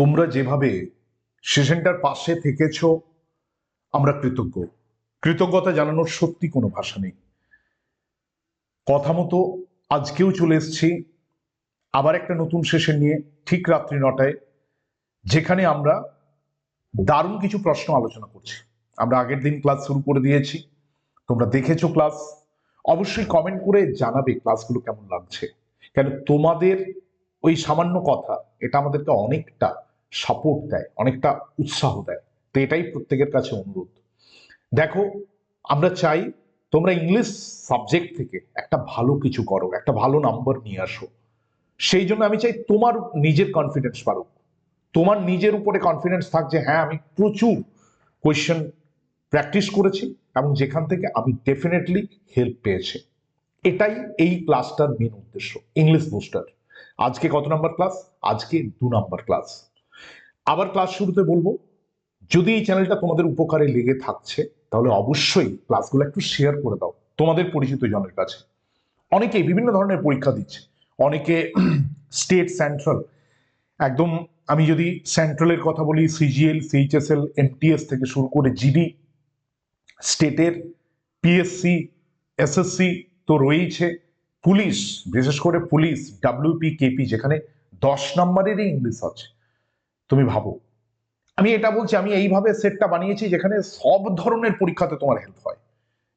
তোমরা যেভাবে সেশনটার পাশে থেকেছ, আমরা কৃতজ্ঞ। কৃতজ্ঞতা জানানোর সত্যি কোনো ভাষা নেই। কথা মতো আজকেও চলে এসছি আবার একটা নতুন সেশন নিয়ে ঠিক রাত্রি নটায়, যেখানে আমরা দারুণ কিছু প্রশ্ন আলোচনা করছি। আমরা আগের দিন ক্লাস শুরু করে দিয়েছি। তোমরা দেখেছ ক্লাস। অবশ্যই কমেন্ট করে জানাবে ক্লাসগুলো কেমন লাগছে। কেন তোমাদের ওই সামান্য কথা, এটা আমাদেরকে অনেকটা সাপোর্ট দেয়, অনেকটা উৎসাহ দেয়। তো এটাই প্রত্যেকের কাছে অনুরোধ। দেখো, আমরা চাই তোমরা ইংলিশ সাবজেক্ট থেকে একটা ভালো কিছু করো, একটা ভালো নাম্বার নিয়ে আসো। সেই জন্য আমি চাই তোমার নিজের কনফিডেন্স বাড়ুক। তোমার নিজের উপরে কনফিডেন্স থাক যে হ্যাঁ আমি প্রচুর কোয়েশ্চেন প্র্যাকটিস করেছি এবং যেখান থেকে আমি ডেফিনেটলি হেল্প পেয়েছি। এটাই এই ক্লাসটার মেন উদ্দেশ্য ইংলিশ বুস্টার আজকে কত নাম্বার ক্লাস আজকে দু নাম্বার ক্লাস আবার ক্লাস শুরুতে বলব, যদি এই চ্যানেলটা তোমাদের উপকারে লেগে থাকছে, তাহলে অবশ্যই ক্লাসগুলো একটু শেয়ার করে দাও, তোমাদের পরিচিত জনের কাছে। অনেকে বিভিন্ন ধরনের পরীক্ষা দিচ্ছে, অনেকে স্টেট সেন্ট্রাল একদম আমি যদি সেন্ট্রালের কথা বলি সিজিএল সিএইচএসএল এমটিএস থেকে শুরু করে জিডি স্টেটের পিএসসি এসএসসি তো রয়েছে পুলিশ, বিশেষ করে পুলিশ ডাব্লিউপি কেপি যেখানে দশ নম্বরেরই ইংলিশ আছে। তুমি ভাবো। আমি এটা বলছি, আমি এইভাবে সেটটা বানিয়েছি যেখানে সব ধরনের পরীক্ষাতে তোমার হেল্প হয়।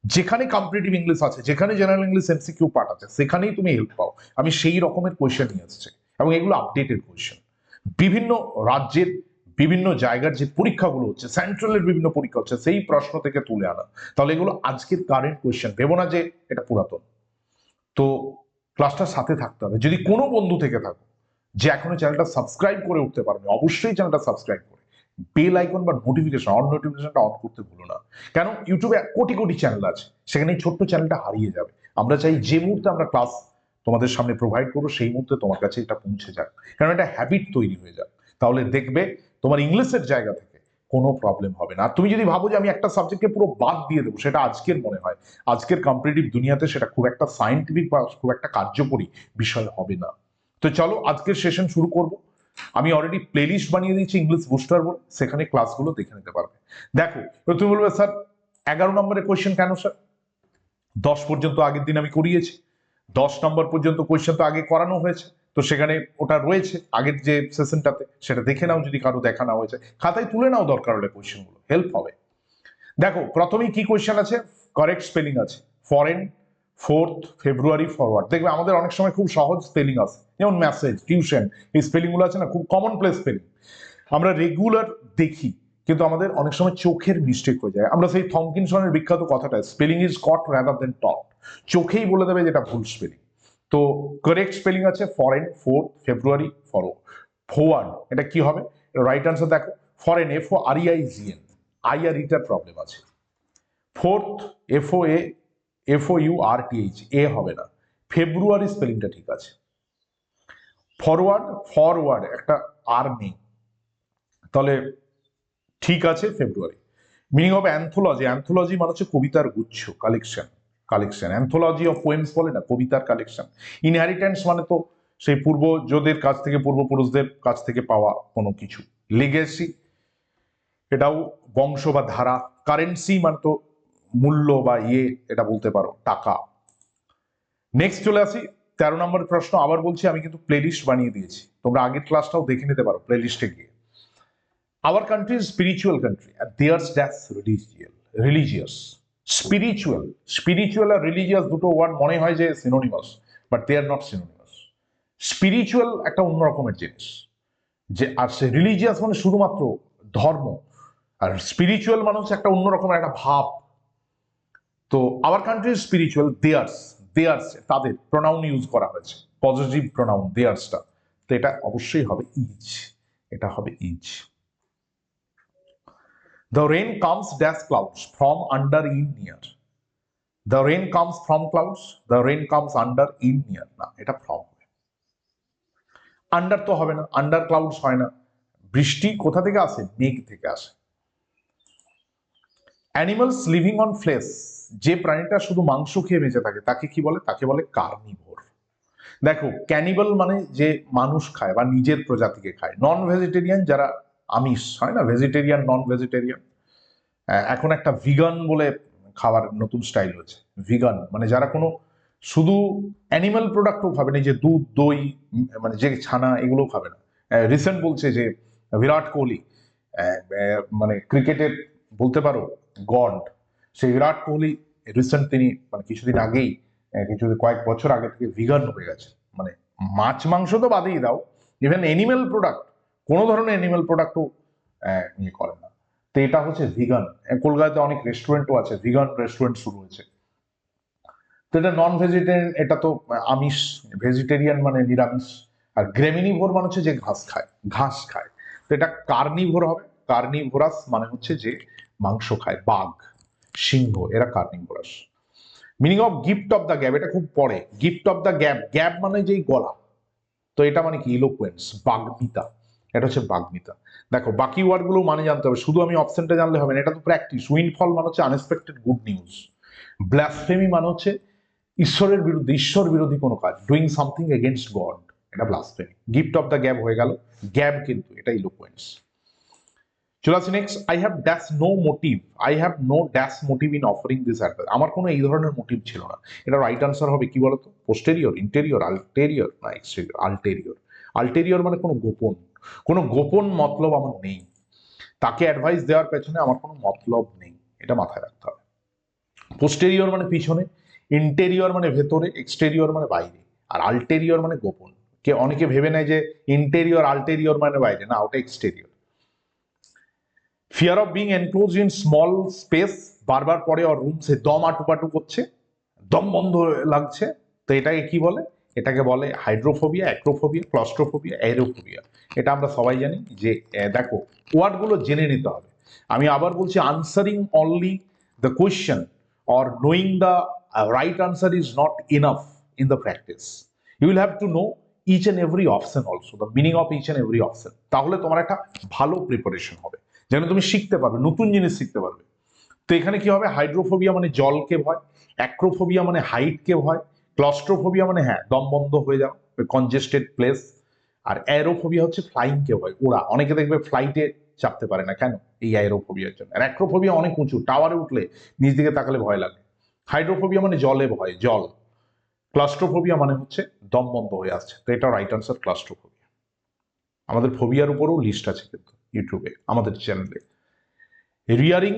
যেখানে কম্পিটিটিভ ইংলিশ আছে, যেখানে জেনারেল ইংলিশ এমসিকিউ পার্ট আছে, সেখানেই তুমি হেল্প পাও। আমি সেই রকমের কোয়েশ্চেন নিয়ে এসেছি এবং এগুলো আপডেটেড কোয়েশ্চেন বিভিন্ন রাজ্যের বিভিন্ন জায়গার যে পরীক্ষাগুলো হচ্ছে সেন্ট্রালের বিভিন্ন পরীক্ষা হচ্ছে, সেই প্রশ্ন থেকে তুলে আনা। তাহলে এগুলো আজকের কারেন্ট কোয়েশ্চেন ভেবো না যে এটা পুরাতন। তো ক্লাসটার সাথে থাকতে হবে। যদি কোনো বন্ধু থেকে থাকো যে এখনও চ্যানেলটা সাবস্ক্রাইব করে উঠতে পারবে, অবশ্যই চ্যানেলটা সাবস্ক্রাইব করে। বেল আইকন বা নোটিফিকেশন অন নোটিফিকেশনটা অন করতে ভুলো না। কেন? ইউটিউবে কোটি কোটি চ্যানেল আছে, সেখানে এই ছোট্ট চ্যানেলটা হারিয়ে যাবে। আমরা চাই যে মুহূর্তে আমরা ক্লাস তোমাদের সামনে প্রোভাইড করব, সেই মুহূর্তে তোমার কাছে এটা পৌঁছে যাক। কারণ এটা হ্যাবিট তৈরি হয়ে যাক। তাহলে দেখবে তোমার ইংলিশের জায়গা থেকে কোনো প্রবলেম হবে না। আর তুমি যদি ভাবো যে আমি একটা সাবজেক্টকে পুরো বাদ দিয়ে দেবো, সেটা আজকের মনে হয়। আজকের কম্পিটিটিভ দুনিয়াতে সেটা খুব একটা সায়েন্টিফিক বা খুব একটা কার্যকরী বিষয় হবে না। তো চলো, আজকের সেশন শুরু করব। আমি অলরেডি প্লেলিস্ট বানিয়ে দিয়েছি ইংলিশ বুস্টার বলে, সেখানে ক্লাসগুলো দেখে নিতে পারবে। দেখো তুমি বলবে, স্যার, এগারো নম্বরের কোয়েশ্চেন কেন, স্যার? দশ পর্যন্ত আগের দিন আমি করিয়েছি। দশ নম্বর পর্যন্ত কোয়েশ্চেন তো আগে করানো হয়েছে, তো সেখানে ওটা রয়েছে, আগের যে সেশনটাতে সেটা দেখে নাও যদি কারও দেখা না হয়েছে খাতায় তুলে নাও দরকার হলে কোয়েশ্চেনগুলো হেল্প হবে। দেখো, প্রথমেই কি কোয়েশ্চেন আছে? কারেক্ট স্পেলিং আছে। ফরেন ফোর্থ ফেব্রুয়ারি ফরওয়ার্ড দেখবে আমাদের অনেক সময় খুব সহজ স্পেলিং আছে। যেমন মেসেজ টিউশন এই স্পেলিংগুলো আছে না, খুব কমন প্লেস স্পেলিং আমরা রেগুলার দেখি, কিন্তু আমাদের অনেক সময় চোখের মিস্টেক হয়ে যায়। আমরা সেই থমকিনসনের বিখ্যাত কথাটা spelling is caught rather than taught চোখেই বলে দেবে যেটা ভুল স্পেলিং তো কারেক্ট স্পেলিং আছে foreign fourth February forward এটা কি হবে? রাইট আনসার দেখো। Foreign F O R I G N I আর ইটার প্রবলেম আছে। Fourth F O A F O U A হবে না। ফেব্রুয়ারি স্পেলিংটা ঠিক আছে। ফরওয়ার্ড ফরওয়ার্ড একটা আর নেই। তাহলে ঠিক আছে February meaning of anthology anthology মানে হচ্ছে কবিতার গুচ্ছ collection collection anthology of poems বলে না, কবিতার কালেকশন ইনহেরিটেন্স মানে তো সেই পূর্বজদের কাছ থেকে, পূর্বপুরুষদের কাছ থেকে পাওয়া কোনো কিছু। লিগেসি এটাও বংশ বা ধারা। কারেন্সি মানে তো মূল্য বা ইয়ে এটা বলতে পারো, টাকা। নেক্সট চলে আসি, তেরো নম্বর প্রশ্ন, আবার বলছি, আমি কিন্তু প্লেলিস্ট বানিয়ে দিয়েছি। তোমরা আগের ক্লাসটাও দেখে নিতে পারো প্লেলিস্টে গিয়ে। Our country spiritual country there's dash religious religious spiritual spiritual R religious দুটো ওয়ার্ড মনে হয় যে synonymous but they are not synonymous spiritual একটা অন্য রকমের জিনিস, যে আর সে রিলিজিয়াস মানে শুধুমাত্র ধর্ম, আর স্পিরিচুয়াল মানে হচ্ছে একটা অন্য রকমের একটা ভাব তো our country spiritual there's there's তাদের প্রোনাউন ইউজ করা হয়েছে। পজিটিভ প্রোনাউন দেয়ার্সটা তো এটা অবশ্যই হবে ইজ এটা হবে is The rain comes dash clouds from under in near The rain comes from clouds. The rain comes under in near. না, এটা ফ্রম আন্ডার তো হবে না আন্ডার ক্লাউডস হয় না। বৃষ্টি কোথা থেকে আসে? মেঘ থেকে আসে। অ্যানিমালস লিভিং অন ফ্লেশ যে প্রাণীটা শুধু মাংস খেয়ে বেঁচে থাকে, তাকে কি বলে? তাকে বলে কার্নিভোর দেখো ক্যানিবাল মানে যে মানুষ খায় বা নিজের প্রজাতিকে খায়। নন ভেজিটেরিয়ান যারা আমিষ, হয় না? ভেজিটেরিয়ান নন ভেজিটেরিয়ান এখন একটা ভিগান বলে খাবার নতুন স্টাইল হয়েছে ভিগান মানে যারা কোনো শুধু অ্যানিমাল প্রোডাক্টও খাবে না যে দুধ, দই মানে যে ছানা, এগুলোও খাবে না। রিসেন্ট বলছে যে, বিরাট কোহলি মানে ক্রিকেটের বলতে পারো গড। সেই বিরাট কোহলি রিসেন্ট তিনি মানে কিছুদিন আগেই কিছু কয়েক বছর আগে থেকে ভিগান হয়ে গেছে। মানে মাছ, মাংস তো বাদেই দাও। ইভেন অ্যানিমেল প্রোডাক্ট কোনো ধরনের অ্যানিমেল প্রোডাক্টও ইয়ে না। তো এটা হচ্ছে ভিগান কলকাতাতে অনেক রেস্টুরেন্টও আছে ভিগান রেস্টুরেন্ট শুরু হয়েছে। তো এটা নন ভেজিটেরিয়ান এটা তো আমিষ ভেজিটেরিয়ান মানে নিরামিষ। আর গ্রেমিনিভোর মানে হচ্ছে যে ঘাস খায় ঘাস খায়। তো এটা কার্নিভোর হবে। কার্নিভোরাস মানে হচ্ছে যে মাংস খায়, বাঘ, সিংহ, এরা carnivorous meaning of gift of the gap এটা খুব পরে। Gift of the gap gap মানে যেই গলা। তো এটা মানে কি? ইলোকুয়েন্স বাগ্মিতা। এটা হচ্ছে বাগ্মিতা। দেখো, বাকি ওয়ার্ডগুলো মানে জানতে হবে। শুধু আমি অপশনটা জানলে হবে না, এটা তো প্র্যাকটিস উইনফল মানে হচ্ছে আনএক্সপেক্টেড গুড নিউজ ব্লাসফেমি মানে হচ্ছে ঈশ্বরের বিরুদ্ধে, ঈশ্বর বিরোধী কোনো কাজ। ডুইং সামথিং এগেনস্ট গড এটা blasphemy gift of the gap হয়ে গেল। গ্যাপ কিন্তু, এটা ইলোকুয়েন্স চলে আসি next I have dash no motive I have no dash motive in offering this advice আমার কোনো এই ধরনের মোটিভ ছিল না। এটা রাইট আনসার হবে কি বলতো? পোস্টেরিয়র ইন্টেরিয়র আলটেরিয়র না এক্সটেরিয়র আলটেরিয়র আলটেরিয়র মানে কোনো গোপন। কোনো গোপন মতলব আমার নেই। তাকে অ্যাডভাইস দেওয়ার পেছনে আমার কোনো মতলব নেই। এটা মাথায় রাখতে হবে। পোস্টেরিয়র মানে পিছনে ইন্টেরিয়র মানে ভেতরে এক্সটেরিয়র মানে বাইরে। আর আলটেরিয়র মানে গোপন। কে অনেকে ভেবে নেয় যে ইন্টেরিয়র আলটেরিয়র মানে বাইরে। না, ওটা exterior fear of being enclose in small space বারবার পরে ওর রুম সে দম আটুপাটু করছে, দম বন্ধ লাগছে। তো এটাকে কি বলে? এটাকে বলে হাইড্রোফোবিয়া অ্যাক্রোফোবিয়া ক্লস্ট্রোফোবিয়া অ্যারোফোবিয়া এটা আমরা সবাই জানি যে দেখো ওয়ার্ডগুলো জেনে নিতে হবে। আমি আবার বলছি answering only the question or knowing the right answer is not enough in the practice you will have to know each and every option also the meaning of each and every option তাহলে তোমার একটা ভালো preparation হবে। যেন তুমি শিখতে পারবে, নতুন জিনিস শিখতে পারবে। তো এখানে কি হবে? হাইড্রোফোবিয়া মানে জলকে ভয়, অ্যাক্রোফোবিয়া মানে হাইটকে ভয়, ক্লস্ট্রোফোবিয়া মানে হ্যাঁ দম বন্ধ হয়ে যাও কনজেস্টেড প্লেস আর অ্যারোফোবিয়া হচ্ছে ফ্লাইংকে ভয়, ওরা, অনেকে দেখবে ফ্লাইটে চাপতে পারে না, কেন? এই অ্যারোফোবিয়ার জন্য। আর অ্যাক্রোফোবিয়া অনেক উঁচু, টাওয়ারে উঠলে নিচ দিকে তাকালে ভয় লাগে। হাইড্রোফোবিয়া মানে জলে ভয়, জল। ক্লাস্ট্রোফোবিয়া মানে হচ্ছে দম বন্ধ হয়ে আসছে। তো এটা রাইট আনসার ক্লাস্ট্রোফোবিয়া। আমাদের ফোবিয়ার উপরেও লিস্ট আছে কিন্তু। ইউটিউবে আমাদের চ্যানেলে রিয়ারিং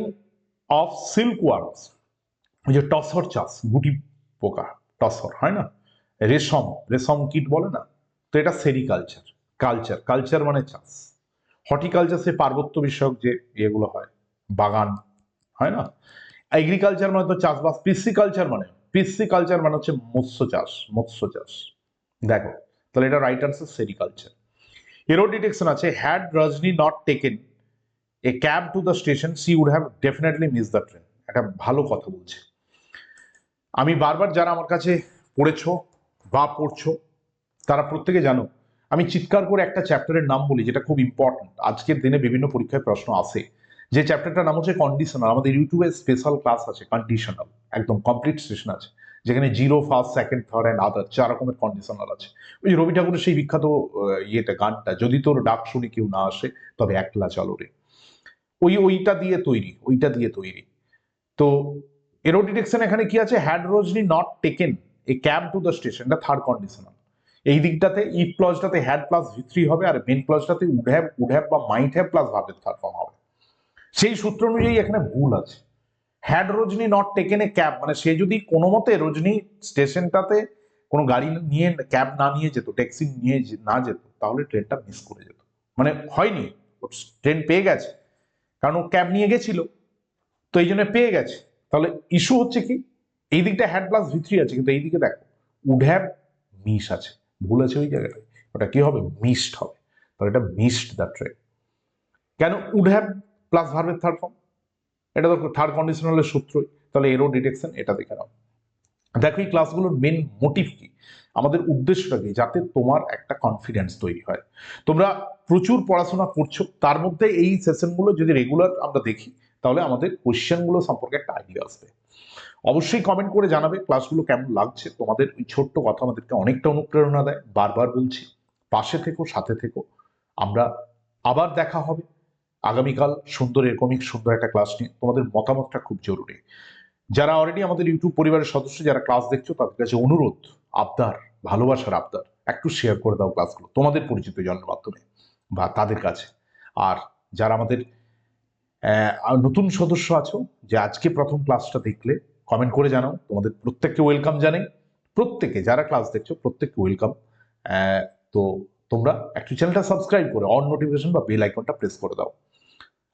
অফ সিল্ক ওয়ার্মস ওই যে টসর চাষ, গুটি পোকা, টসর, হয় না? রেশম রেশম কিট বলে না? তো এটা সেরিকালচার, কালচার কালচার মানে চাষ। হর্টিকালচার সে পার্বত্য বিষয়ক যে ইয়েগুলো হয়, বাগান, হয় না? এগ্রিকালচার মানে তো চাষবাস, পিসিকালচার মানে পিসিকালচার মানে হচ্ছে মৎস্য চাষ মৎস্য চাষ। দেখো, তাহলে এটা right answer sericulture. Error detection আছে had Rajani not taken a cab to the station she would have definitely miss the train একটা ভালো কথা বলছে। আমি বারবার যারা আমার কাছে পড়েছো বা পড়ছো, তারা প্রত্যেকে জানো, আমি চিৎকার করে একটা চ্যাপ্টারের নাম বলি যেটা খুব ইম্পর্টেন্ট আজকের দিনে বিভিন্ন পরীক্ষায় প্রশ্ন আসে। যে চ্যাপ্টারটার নাম হচ্ছে কন্ডিশনাল আমাদের ইউটিউবে স্পেশাল ক্লাস আছে কন্ডিশনাল একদম কমপ্লিট সেশন আছে। যেখানে zero, first, second, third and other চার রকমের কন্ডিশনাল আছে। ওই রবি ঠাকুরের সেই বিখ্যাত ইয়েটা গানটা, যদি তোর ডাক শুনে কেউ না আসে, তবে একলা চলো রে। ওই, ওইটা দিয়ে তৈরি, ওইটা দিয়ে তৈরি। তো এরো ডিটেকশন এখানে কি আছে? Had Rajani not taken a cab to the station এটা থার্ড কন্ডিশনাল এই দিকটাতে ইফ ক্লজটাতে হ্যাড প্লাস ভি থ্রি হবে, আর মেন ক্লজটাতে উড হ্যাভ উড হ্যাভ বা মাইট হ্যাভ প্লাস ভার্বের থার্ড ফর্ম হবে। সেই সূত্র অনুযায়ী এখানে ভুল আছে। Had Rajani not taken a cab মানে সে যদি কোনো মতে রজনী স্টেশনটাতে কোনো গাড়ি নিয়ে ক্যাব না নিয়ে যেত ট্যাক্সি নিয়ে না যেত, তাহলে ট্রেনটা মিস করে যেত। মানে হয়নি ট্রেন পেয়ে গেছে, কারণ ও ক্যাব নিয়ে গেছিল, তো এই জন্য পেয়ে গেছে। তাহলে ইস্যু হচ্ছে কি? এই দিকটা হ্যাড প্লাস ভিত্রি আছে, কিন্তু এই দিকে দেখো উড হ্যাভ মিস আছে, ভুল আছে ওই জায়গাটায়। ওটা কি হবে? মিসড হবে। তাহলে এটা মিসড দ্য ট্রেন কেন উড হ্যাভ প্লাস ভার্বের থার্ড ফর্ম এটা তো থার্ড কন্ডিশনালের সূত্রই। তাহলে এরো ডিটেকশন এটা দেখে নাও। দেখো, এই ক্লাসগুলোর মেন মোটিভ কি? আমাদের উদ্দেশ্যটা কি? যাতে তোমার একটা কনফিডেন্স তৈরি হয়। তোমরা প্রচুর পড়াশোনা করছ, তার মধ্যে এই সেশনগুলো যদি রেগুলার আমরা দেখি, তাহলে আমাদের কোয়েশ্চেনগুলো সম্পর্কে একটা আইডিয়া আসবে। অবশ্যই কমেন্ট করে জানাবে ক্লাসগুলো কেমন লাগছে। তোমাদের ওই ছোট্ট কথা আমাদেরকে অনেকটা অনুপ্রেরণা দেয়। বারবার বলছি, পাশে থেকো, সাথে থেকো। আমরা আবার দেখা হবে। আগামীকাল সুন্দর এরকমই সুন্দর একটা ক্লাস নিয়ে। তোমাদের মতামতটা খুব জরুরি। যারা অলরেডি আমাদের ইউটিউব পরিবারের সদস্য, যারা ক্লাস দেখছ, তাদের কাছে অনুরোধ, আবদার, ভালোবাসার আবদার, একটু শেয়ার করে দাও ক্লাসগুলো তোমাদের পরিচিত জনের মাধ্যমে বা তাদের কাছে। আর যারা আমাদের নতুন সদস্য আছো, যে আজকে প্রথম ক্লাসটা দেখলে কমেন্ট করে জানাও। তোমাদের প্রত্যেককে ওয়েলকাম জানাই। প্রত্যেকে যারা ক্লাস দেখছ, প্রত্যেককে ওয়েলকাম তো তোমরা একটু চ্যানেলটা সাবস্ক্রাইব করে অন নোটিফিকেশন বা বেল আইকনটা প্রেস করে দাও।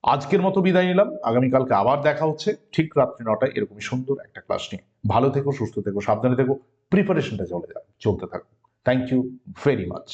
আজকের মতো বিদায় নিলাম। আগামীকালকে আবার দেখা হচ্ছে। ঠিক রাত্রি নটায় এরকমই সুন্দর একটা ক্লাস নিয়ে। ভালো থেকো, সুস্থ থেকো, সাবধানে থেকো। প্রিপারেশনটা চলে যাবে, চলতে থাকুক থ্যাংক ইউ ভেরি মাচ